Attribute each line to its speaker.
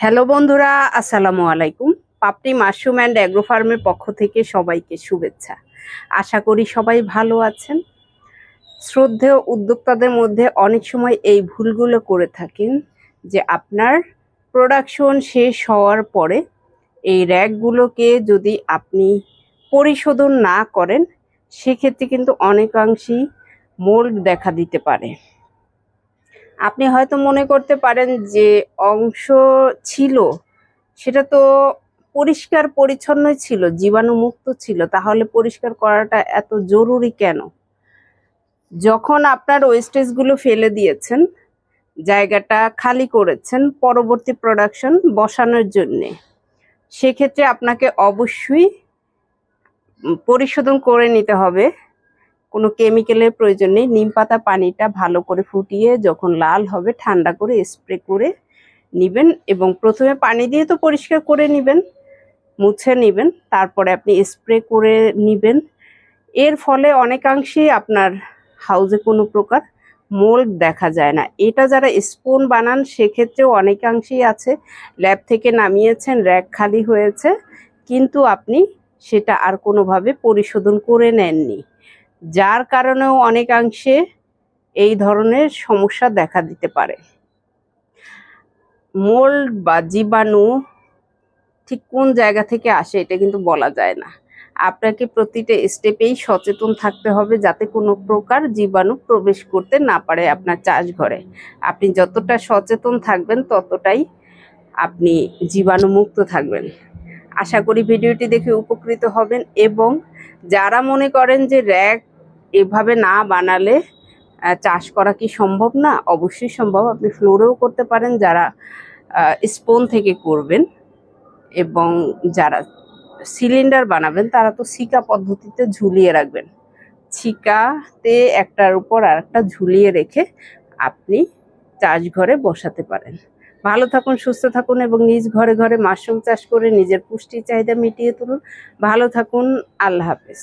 Speaker 1: Hello বন্ধুরা, আসসালামু আলাইকুম। পাপড়ি মাশরুম অ্যান্ড অ্যাগ্রো ফার্মের পক্ষ থেকে সবাইকে শুভেচ্ছা। আশা করি সবাই ভালো আছেন। শ্রদ্ধেয় উদ্যোক্তাদের মধ্যে অনেক সময় এই ভুলগুলো করে থাকেন যে আপনার প্রোডাকশন শেষ হওয়ার পরে এই র্যাকগুলোকে যদি আপনি পরিশোধন না করেন, সেক্ষেত্রে কিন্তু অনেকাংশেই মোল্ড দেখা দিতে পারে। আপনি হয়তো মনে করতে পারেন যে অংশ ছিল, সেটা তো পরিষ্কার পরিচ্ছন্নই ছিল জীবাণুমুক্ত ছিল, তাহলে পরিষ্কার করাটা এত জরুরি কেন? যখন আপনার ওয়েস্টেজগুলো ফেলে দিয়েছেন, জায়গাটা খালি করেছেন পরবর্তী প্রোডাকশন বসানোর জন্যে, সেক্ষেত্রে আপনাকে অবশ্যই পরিশোধন করে নিতে হবে। কোনো কেমিক্যালের প্রয়োজন নেই। নিম পাতা পানিটা ভালো করে ফুটিয়ে যখন লাল হবে, ঠান্ডা করে স্প্রে করে নিবেন এবং প্রথমে পানি দিয়ে তো পরিষ্কার করে নিবেন, মুছে নিবেন, তারপরে আপনি স্প্রে করে নিবেন। এর ফলে অনেকাংশেই আপনার হাউজে কোনো প্রকার মোল্ড দেখা যায় না। এটা যারা স্পুন বানান, সেক্ষেত্রেও অনেকাংশেই আছে। ল্যাব থেকে নামিয়েছেন র্যাক খালি হয়েছে, কিন্তু আপনি সেটা আর কোনোভাবে পরিশোধন করে নেননি। যার কারণেও অনেকাংশে এই ধরনের সমস্যা দেখা দিতে পারে। মোল্ড বা জীবাণু ঠিক কোন জায়গা থেকে আসে এটা কিন্তু বলা যায় না। আপনাকে প্রতিটা স্টেপেই সচেতন থাকতে হবে যাতে কোনো প্রকার জীবাণু প্রবেশ করতে না পারে আপনার চাষঘরে। আপনি যতটা সচেতন থাকবেন ততটাই আপনি জীবাণুমুক্ত থাকবেন। আশা করি ভিডিওটি দেখে উপকৃত হবেন এবং যারা মনে করেন যে র্যাক এভাবে না বানালে চাষ করা কি সম্ভব না? অবশ্যই সম্ভব। আপনি ফ্লোরেও করতে পারেন, যারা স্পোন থেকে করবেন এবং যারা সিলিন্ডার বানাবেন, তারা তো সিকা পদ্ধতিতে ঝুলিয়ে রাখবেন। ছিকাতে একটার উপর আর একটা ঝুলিয়ে রেখে আপনি চাষ ঘরে বসাতে পারেন। ভালো থাকুন, সুস্থ থাকুন এবং নিজ ঘরে ঘরে মাশরুম চাষ করে নিজের পুষ্টি চাহিদা মিটিয়ে তুলুন। ভালো থাকুন, আল্লাহ হাফেজ।